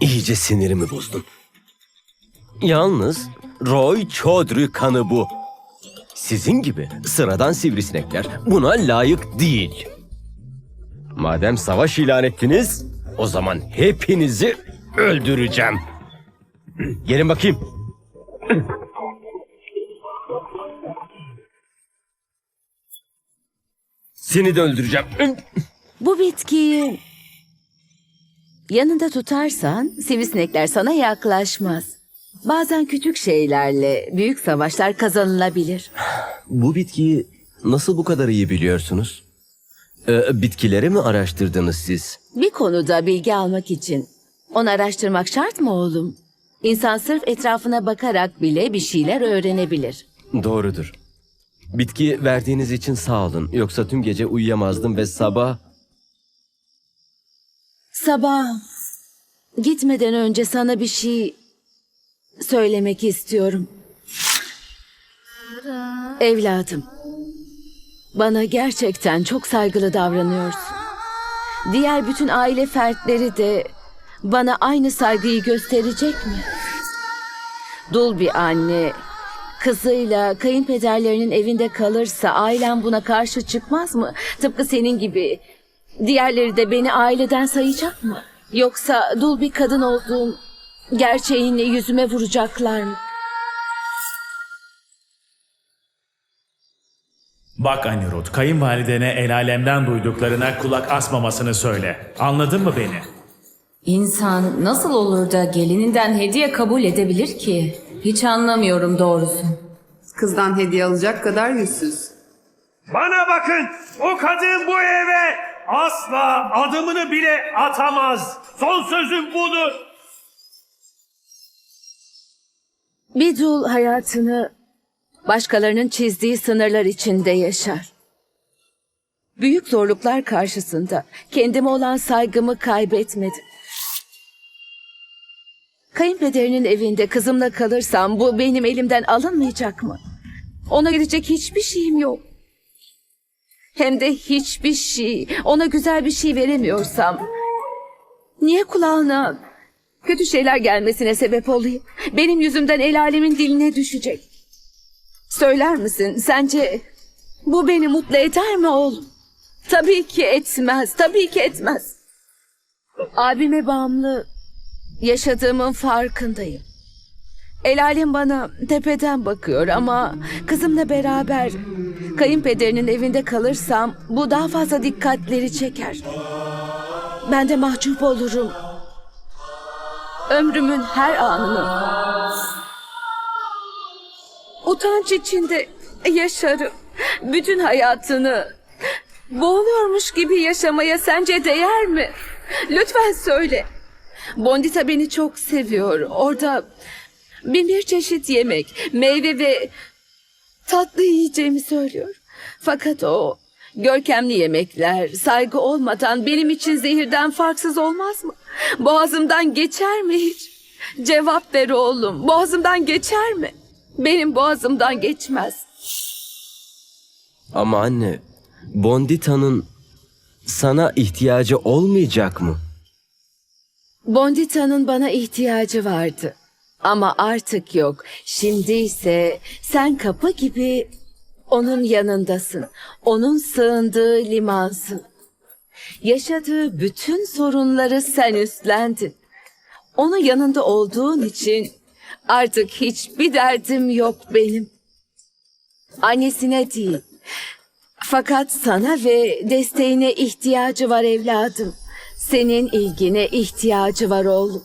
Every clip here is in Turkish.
İyice sinirimi bozdun. Yalnız Roy Chaudhry kanı bu. Sizin gibi sıradan sivrisinekler buna layık değil. Madem savaş ilan ettiniz, o zaman hepinizi öldüreceğim. Gelin bakayım. Seni de öldüreceğim. Bu bitkiyi yanında tutarsan sivrisinekler sana yaklaşmaz. Bazen küçük şeylerle büyük savaşlar kazanılabilir. Bu bitkiyi nasıl bu kadar iyi biliyorsunuz? Ee, bitkileri mi araştırdınız siz? Bir konuda bilgi almak için onu araştırmak şart mı oğlum? İnsan sırf etrafına bakarak bile bir şeyler öğrenebilir. Doğrudur. Bitki verdiğiniz için sağ olun. Yoksa tüm gece uyuyamazdım ve sabah... Sabah gitmeden önce sana bir şey söylemek istiyorum. Evladım, bana gerçekten çok saygılı davranıyorsun. Diğer bütün aile fertleri de bana aynı saygıyı gösterecek mi? Dul bir anne kızıyla kayınpederlerinin evinde kalırsa ailem buna karşı çıkmaz mı? Tıpkı senin gibi Diğerleri de beni aileden sayacak mı? Yoksa dul bir kadın olduğum gerçeğini yüzüme vuracaklar mı? Bak Anirudh, kayınvalidene el alemden duyduklarına kulak asmamasını söyle. Anladın mı beni? İnsan nasıl olur da gelininden hediye kabul edebilir ki? Hiç anlamıyorum doğrusu. Kızdan hediye alacak kadar yüzsüz. Bana bakın o kadın bu eve asla adımını bile atamaz. Son sözüm budur. Bir dul hayatını başkalarının çizdiği sınırlar içinde yaşar. Büyük zorluklar karşısında kendime olan saygımı kaybetmedim. Kayınpederinin evinde kızımla kalırsam bu benim elimden alınmayacak mı? Ona gidecek hiçbir şeyim yok. Hem de hiçbir şey, ona güzel bir şey veremiyorsam niye kulağına kötü şeyler gelmesine sebep olayım? Benim yüzümden el alemin diline düşecek. Söyler misin sence bu beni mutlu eder mi oğlum? Tabii ki etmez, tabii ki etmez. Abime bağımlı yaşadığımın farkındayım. El alem bana tepeden bakıyor ama kızımla beraber kayınpederinin evinde kalırsam bu daha fazla dikkatleri çeker. Ben de mahcup olurum. Ömrümün her anını utanç içinde yaşarım. Bütün hayatını boğuluyormuş gibi yaşamaya sence değer mi? Lütfen söyle. Bondita beni çok seviyor. Orada bin bir çeşit yemek, meyve ve tatlı yiyeceğimi söylüyor. Fakat o görkemli yemekler saygı olmadan benim için zehirden farksız olmaz mı? Boğazımdan geçer mi hiç? Cevap ver oğlum. Boğazımdan geçer mi? Benim boğazımdan geçmez. Ama anne, Bondita'nın sana ihtiyacı olmayacak mı? Bondita'nın bana ihtiyacı vardı. Ama artık yok. Şimdi ise sen kapı gibi onun yanındasın. Onun sığındığı limansın. Yaşadığı bütün sorunları sen üstlendin. Onun yanında olduğun için artık hiçbir derdim yok benim. Annesine değil. Fakat sana ve desteğine ihtiyacı var evladım. Senin ilgine ihtiyacı var oğlum.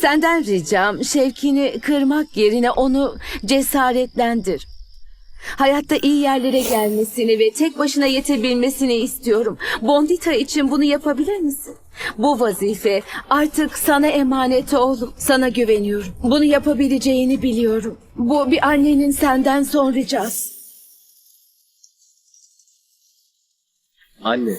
Senden ricam şevkini kırmak yerine onu cesaretlendir. Hayatta iyi yerlere gelmesini ve tek başına yetebilmesini istiyorum. Bondita için bunu yapabilir misin? Bu vazife artık sana emanet oğlum. Sana güveniyorum. Bunu yapabileceğini biliyorum. Bu bir annenin senden son ricası. Anne.